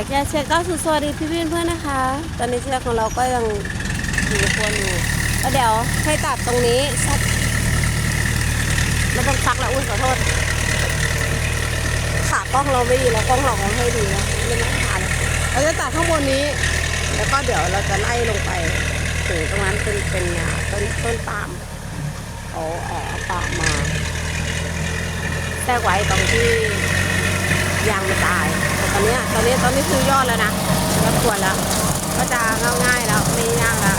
ดี๋ยกเช็คก็สุดสวัสดีพี่เพื่อนเพื่อนนะคะ ตอนนี้เชือกของเราก็ยังอยู่คนอยู่แล้วเดี๋ยวให้ตัดตรงนี้สักไม่ต้องซักแล้วอุ้ยขอโทษ ขากล้องเราไม่ดีแล้วกล้องเราไม่ดีนะไม่น่าทานเราจะตัดข้างบนนี้ แล้วก็เดี๋ยวเราจะไล่ลงไปถึงตรงนั้นเป็นเป็นอ่าต้นต้นปาล์มเอาเอาเอาปาล์มมาแทรกไว้ตรงที่ยางมันตายแต่ตอนเนี้ยตอ นนี้ตอนนี้คือยอดแล้วนะยอดควรแล้ว ก็จะง่ายๆแล้วไม่ยากล้ว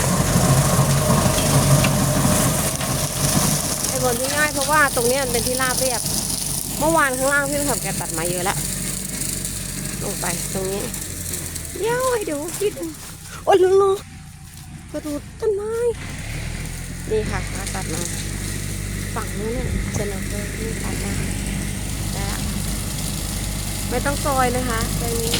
ไอ้บนที่ง่ายเพราะว่าตรงนี้มันเป็นที่ราบเรียบ เมื่อวานข้างล่างพี่ขับแกตัดมาเยอะแล้วลงไปตรงนี้เย้าให้ดูคิดโอ้ยลูกกระดูดต้นไม้นี่ค่ะเขาตัดมาฝั่งนู้นเนี่ยเจนเฟอร์นี่ตัดมาได้ละไม่ต้องซอยนะคะตรงนี้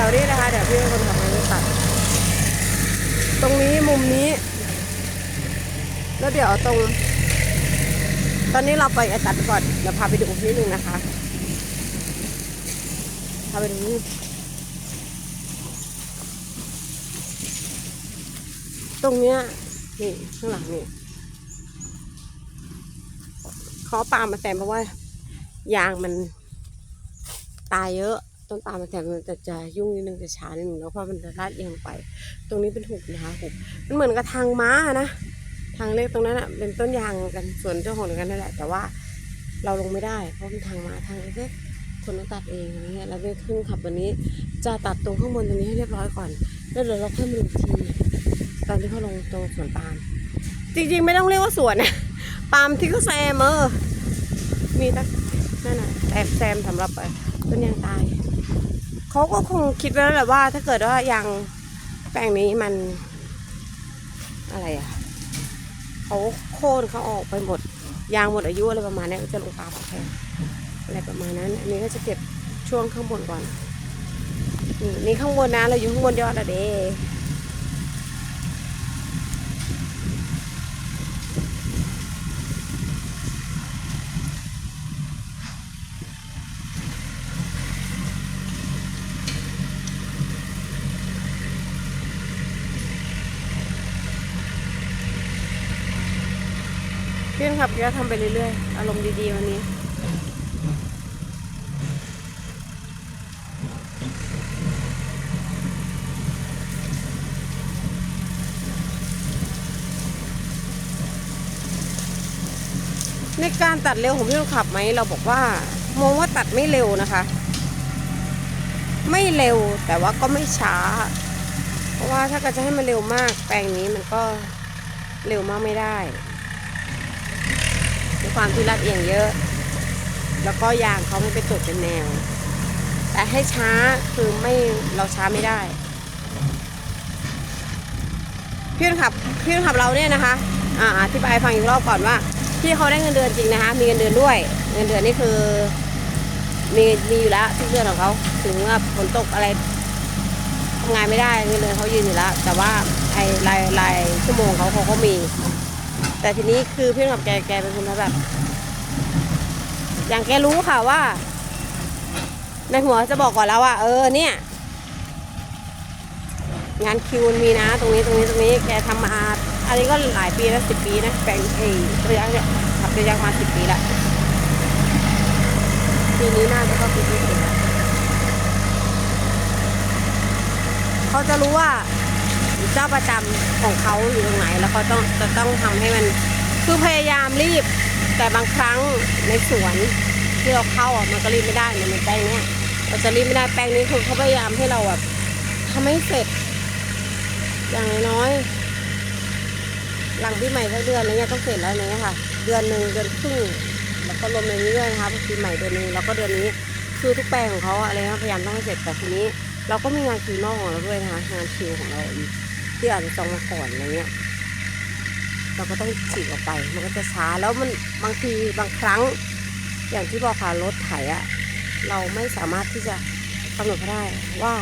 ดี๋ยวนี้นะคะ เดี๋ยวพี่เป็นคนทำงานตัด ตรงนี้มุมนี้ แล้วเดี๋ยวตรง ตอนนี้เราไปตัดก่อน เดี๋ยวพาไปดูนิดนึงนะคะ พาไปดูนี่ตรงเนี้ยนี่ข้างหลังนี่เขาปามมาแซมเพราะว่ายางมันตายเยอะ ต้นปาลมันแซมมันจะจะยุ่งนิดนึงจะช้านิดนึงแล้วเพราะมันจะลาดเอียงไป ตรงนี้เป็นหุบนะคะหุบมันเหมือนกับทางม้านะ ทางเล็กตรงนั้นอะเป็นต้นยางกันส่วนเจ้าของกันนั่นแหละ แต่ว่าเราลงไม่ได้ เพราะเป็นทางม้าทางเล็กคนต้องตัดเองอะไรเงี้ยแล้วได้ขึ้นขับวันนี้ จะตัดตรงข้างบนตรงนี้ให้เรียบร้อยก่อน แล้วเดี๋ยวเราค่อยมาดูอีกทีตอนที่เขาลงตรงสวนปาล์มจริงๆไม่ต้องเรียกว่าสวนนะปาล์มที่เขาแซมเออมีตั้งนั่นน่ะแซมแซมสำหรับต้นยางตาย เขาก็คงคิดไว้แล้วแหละว่า ถ้าเกิดว่ายางแปลงนี้มัน อะไรอะเขาโค่นเขาออกไปหมด ยางหมดอายุอะไรประมาณนี้จะลงปลาแพงอะไรประมาณนั้น อันนี้ก็จะเก็บช่วงข้างบนก่อน นี่นี่ข้างบนนะเราอยู่ข้างบนยอดอะเด พี่ขับก็ทำไปเรื่อยๆ อารมณ์ดีๆวันนี้ในการตัดเร็วของพี่คนขับไหมเราบอกว่ามองว่าตัดไม่เร็วนะคะ ไม่เร็วแต่ว่าก็ไม่ช้า เพราะว่าถ้าเกิดจะให้มันเร็วมากแปลงนี้มันก็เร็วมากไม่ได้ ความที่ลาดเอียงเยอะ แล้วก็ยางเขาไม่ไปตดเป็นแนว แต่ให้ช้าคือไม่เราช้าไม่ได้พี่คนขับพี่คนขับเราเนี่ยนะคะอ่าอธิบายฟังอีกรอบก่อนว่าพี่เขาได้เงินเดือนจริงนะคะ มีเงินเดือนด้วย เงินเดือนนี่คือ มีมีอยู่แล้วทุกเดือนของเขาถึงว่าฝนตกอะไรทำงานไม่ได้เงินเดือนเขายืนอยู่แล้วแต่ว่าไอ้รายรายชั่วโมงเขาเขาก็มี แต่ทีนี้คือพี่กับแกแกเป็นคนแบบ อย่างแกรู้ค่ะว่า ในหัวจะบอกก่อนแล้วว่า เออเนี่ย งานคิวมันมีนะ ตรงนี้ตรงนี้ตรงนี้แกทำมาอันนี้ก็หลายปีแล้วสิบปีนะแปลงเอระยะเนี่ยขับระยะมาสิบปีละปีนี้น่าจะเข้าปีที่สิบเขาจะรู้ว่า เจ้าประจำของเขาอยู่ตรงไหน แล้วเขาต้องจะต้องทำให้มันคือพยายามรีบ แต่บางครั้งในสวนที่เราเข้าอะมันก็รีบไม่ได้เหมือนในแปลงเนี้ยเราจะรีบไม่ได้แปลงนี้คือเขาพยายามให้เราแบบทำให้เสร็จ อย่างน้อย หลังปีใหม่สักเดือนอะไรเงี้ยต้องเสร็จแล้วเนี้ยค่ะ เดือนหนึ่งเดือนครึ่งแล้วก็รวมในนี้ด้วยนะคะปีใหม่เดือนนึงแล้วก็เดือนนี้คือทุกแปลงของเขาอะอะไรเงี้ยพยายามต้องให้เสร็จแต่ทีนี้ เราก็มีงานคิวนอกของเราด้วยนะคะงานคิวของเราอีก ที่อาจจะจองมาก่อนอะไรเงี้ยเราก็ต้องฉีกออกไป มันก็จะช้าแล้วมันบางทีบางครั้ง อย่างที่บอกค่ะรถไถอะเราไม่สามารถที่จะกำหนดได้ว่า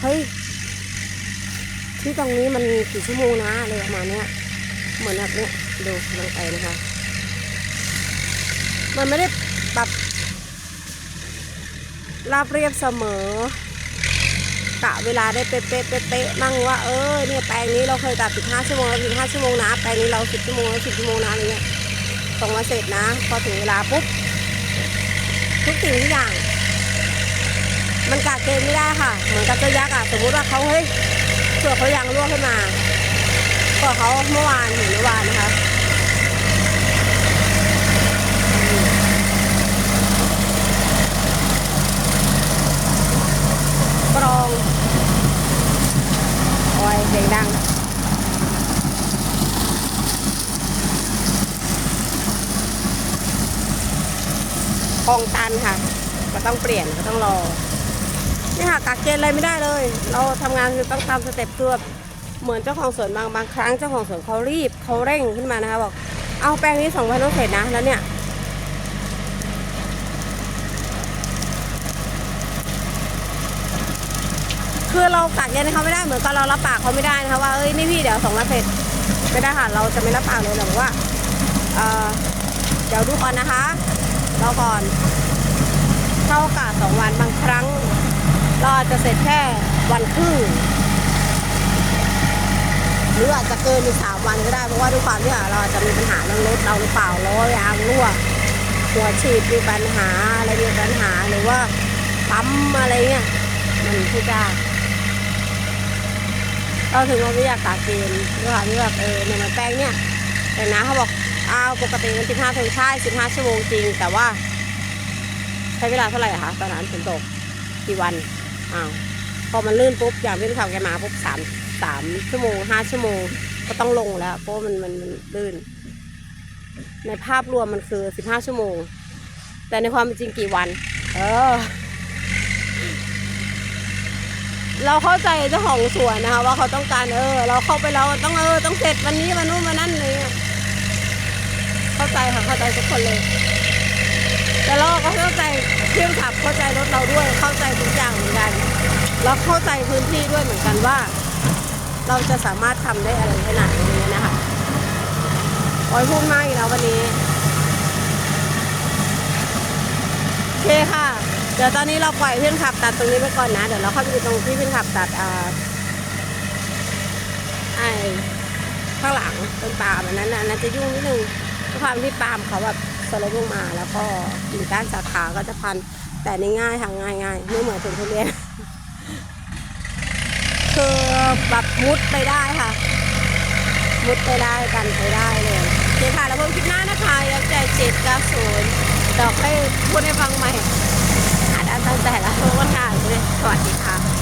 เฮ้ยที่ตรงนี้มันกี่ชั่วโมงนะอะไรประมาณเนี้ยเหมือนแบบเนี้ยดูลงไปนะคะ มันไม่ได้แบบราบเรียบเสมอ กะเวลาได้เป๊ะๆเป๊ะๆนั่งว่าเออเนี่ยแปลงนี้เราเคยตัด 15 ชั่วโมงแล้ว15 ชั่วโมงนะแปลงนี้เรา 10 ชั่วโมงแล้ว10 ชั่วโมงนะอะไรเงี้ยส่งมาเสร็จนะ พอถึงเวลาปุ๊บทุกสิ่งทุกอย่าง มันกะเกณฑ์ไม่ได้ค่ะ เหมือนกับเจ้ายักษ์อะสมมุติว่าเขาเฮ้ยเผื่อเขายางรั่วขึ้นมาเผื่อเขาเมื่อวานเห็นเมื่อวานนะคะกรองโอ้ยเสียงดัง คลองตันค่ะก็ต้องเปลี่ยนก็ต้องรอนี่ค่ะกักเกณฑ์อะไรไม่ได้เลย เราทำงานคือต้องตามสเต็ปคือแบบเหมือนเจ้าของสวนบางบางครั้งเจ้าของสวนเขารีบเขาเร่งขึ้นมานะคะบอกเอาแปลงนี้สองพันต้องเสร็จนะแล้วเนี่ยคือเรากักเกณฑ์เขาไม่ได้เหมือนกับเรารับปากเขาไม่ได้นะคะว่าเอ้ยนี่พี่เดี๋ยวสองวันเสร็จไม่ได้ค่ะเราจะไม่รับปากเลยเราบอกว่าเออเดี๋ยวดูก่อนนะคะ เรอก่อน เข้ากาสสองวันบางครั้ง เราอาจจะเสร็จแค่วันครึ่งหรืออาจจะเกินอีกสามวันก็ได้เพราะว่าด้วยความที่เราอาจจะมีปัญหาเรื่องรถเราหรือเปล่าล้อยางรั่วหัวฉีดมีปัญหาอะไรมีปัญหาหรือว่าปั๊มอะไรเงี้ยมันพูดยากเราถึงเราไม่อยากตากเกณฑ์ด้วยความที่แบบเออเนี่ยมันแป้งเนี่ยแต่นะเขาบอก อ้าวปกติมันสิบห้าถึงใช่สิบห้าชั่วโมงจริง แต่ว่าใช้เวลาเท่าไหร่คะตอนนั้นฝนตกกี่วันอ้าวพอมันลื่นปุ๊บอย่างที่ขับแกมาปุ๊บสามสามชั่วโมงห้าชั่วโมงก็ต้องลงแล้วเพราะมันมันมันลื่น ในภาพรวมมันคือสิบห้าชั่วโมง แต่ในความเป็นจริงกี่วัน เออ เราเข้าใจเจ้าของสวนนะคะ ว่าเขาต้องการเออ เราเข้าไปแล้วต้องเออต้องเสร็จวันนี้วันนู้นวันนั้นอะไรเลย ใจค่ะเข้าใจทุกคนเลย แต่เราก็เข้าใจเครื่องขับเข้าใจรถเราด้วยเข้าใจทุกอย่างเหมือนกันแล้วเข้าใจพื้นที่ด้วยเหมือนกันว่า เราจะสามารถทำได้อะไรขนาดนี้นะคะโอ้ยพูดมากอีกแล้ววันนี้โอเคค่ะเดี๋ยวตอนนี้เราปล่อยเพื่อนขับตัดตรงนี้ไปก่อนนะเดี๋ยวเราเข้าไปดูตรงที่เพื่อนขับตัดอ่าไอ้ข้างหลังต้นปาล์มอันนั้นน่ะนนั้นจะยุ่งนิดนึง ความที่ปาล์มเขาแบบสไลด์ลงมา แล้วก็กิ่งก้านสาขาก็จะพัน แต่นี่ง่ายค่ะง่ายง่ายไม่เหมือนผลทุเรียนคือแบบมุดไปได้ค่ะ มุดไปได้กันไปได้เลยโอเคค่ะแล้วพบกันคลิปหน้านะคะยักษ์ใจเจ็ดเก้าศูนย์ดี๋ยวให้พูดให้ฟังใหม่อาจจะตั้งใจแล้วเพราะว่าถ่ายเลยสวัสดีค่ะ